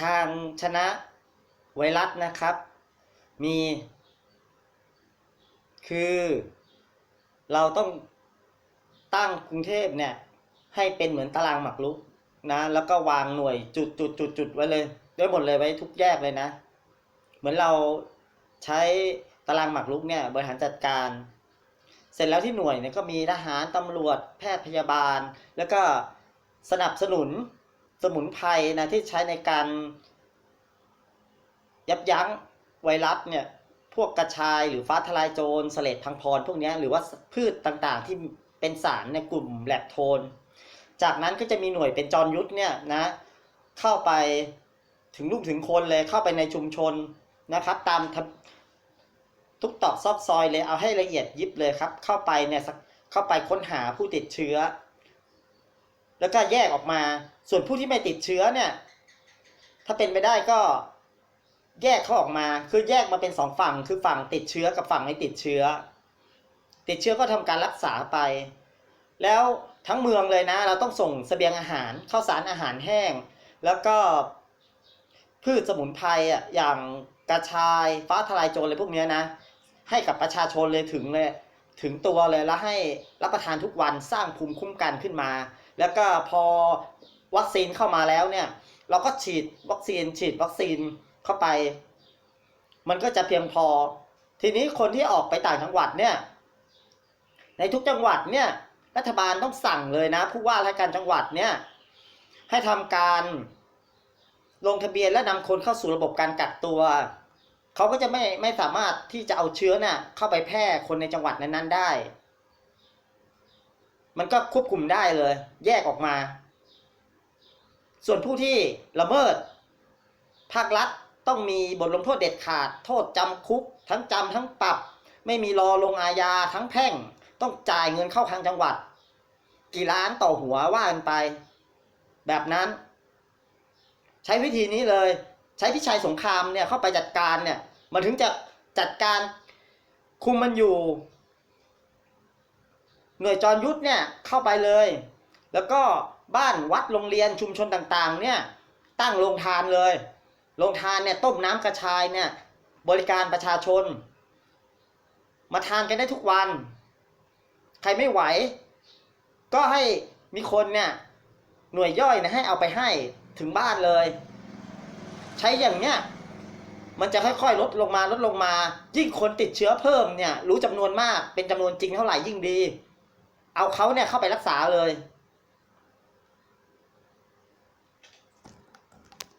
ทางชนะไวรัสนะครับ มี คือเราต้องตั้งกรุงเทพเนี่ยให้เป็นเหมือนตารางหมากรุกนะแล้วก็วางหน่วยจุดจุดจุดจุดไว้เลยได้หมดเลยไว้ทุกแยกเลยนะ เหมือนเราใช้ตารางหมากรุกเนี่ยบริหารจัดการ เสร็จแล้วที่หน่วยเนี่ยก็มีทหารตำรวจแพทย์พยาบาล แล้วก็สนับสนุน สมุนไพรนะที่ใช้ในการ ยับยั้งไวรัสเนี่ยพวกกระชายหรือฟ้าทลายโจรเสลดพังพร พวกนี้หรือว่าพืชต่างๆ ที่เป็นสารในกลุ่มแลคโทน จากนั้นก็จะมีหน่วยเป็นจรยุทธเนี่ยนะเข้าไปถึงลูกถึงคนเลยเข้าไปในชุมชนนะครับ ตามทุกตอกซอกซอยเลยเอาให้ละเอียดยิบเลยครับ เข้าไปเนี่ยเข้าไปค้นหาผู้ติดเชื้อ แล้วก็แยกออกมา ส่วนผู้ที่ไม่ติดเชื้อเนี่ย ถ้าเป็นไปได้ก็แยกเขาออกมา คือแยกมาเป็นสองฝั่ง คือฝั่งติดเชื้อกับฝั่งไม่ติดเชื้อ ติดเชื้อก็ทำการรักษาไป แล้วทั้งเมืองเลยนะ เราต้องส่งเสบียงอาหารข้าวสารอาหารแห้ง แล้วก็พืชสมุนไพรอะอย่างกระชายฟ้าทลายโจรอะไรพวกเนี้ยนะ ให้กับประชาชนเลยถึงเลย ถึงตัวเลยแล้วให้รับประทานทุกวันสร้างภูมิคุ้มกันขึ้นมา แล้วก็พอวัคซีนเข้ามาแล้วเนี่ย เราก็ฉีดวัคซีน ฉีดวัคซีนเข้าไป มันก็จะเพียงพอ ทีนี้คนที่ออกไปต่างจังหวัดเนี่ย ในทุกจังหวัดเนี่ยรัฐบาลต้องสั่งเลยนะผู้ว่าราชการจังหวัดเนี่ยให้ทำการลงทะเบียนและนำคนเข้าสู่ระบบการกักตัว เขาก็จะไม่ไม่สามารถที่จะเอาเชื้อน่ะเข้าไปแพร่คนในจังหวัดนั้นๆได้ มันก็ควบคุมได้เลย แยกออกมา ส่วนผู้ที่ละเมิด ภาครัฐต้องมีบทลงโทษเด็ดขาด โทษจำคุก ทั้งจำทั้งปรับ ไม่มีรอลงอาญาทั้งแพ่ง ต้องจ่ายเงินเข้าทางจังหวัด กี่ล้านต่อหัวว่ากันไป แบบนั้น ใช้วิธีนี้เลยใช้พิชัยสงครามเนี่ยเข้าไปจัดการเนี่ย มันถึงจะจัดการคุมมันอยู่ หน่วยจรยุทธเนี่ยเข้าไปเลย แล้วก็บ้านวัดโรงเรียนชุมชนต่างๆ เนี่ยตั้งโรงทานเลยโรงทานเนี่ยต้มน้ำกระชายเนี่ยบริการประชาชน มาทานกันได้ทุกวัน ใครไม่ไหว ก็ให้มีคนเนี่ยหน่วยย่อยนะให้เอาไปให้ถึงบ้านเลย ใช้อย่างเนี้ย มันจะค่อยๆ ลดลงมาลดลงมา ยิ่งคนติดเชื้อเพิ่มเนี่ยรู้จำนวนมากเป็นจำนวนจริงเท่าไหร่ยิ่งดี เอาเขาเนี่ยเข้าไปรักษาเลย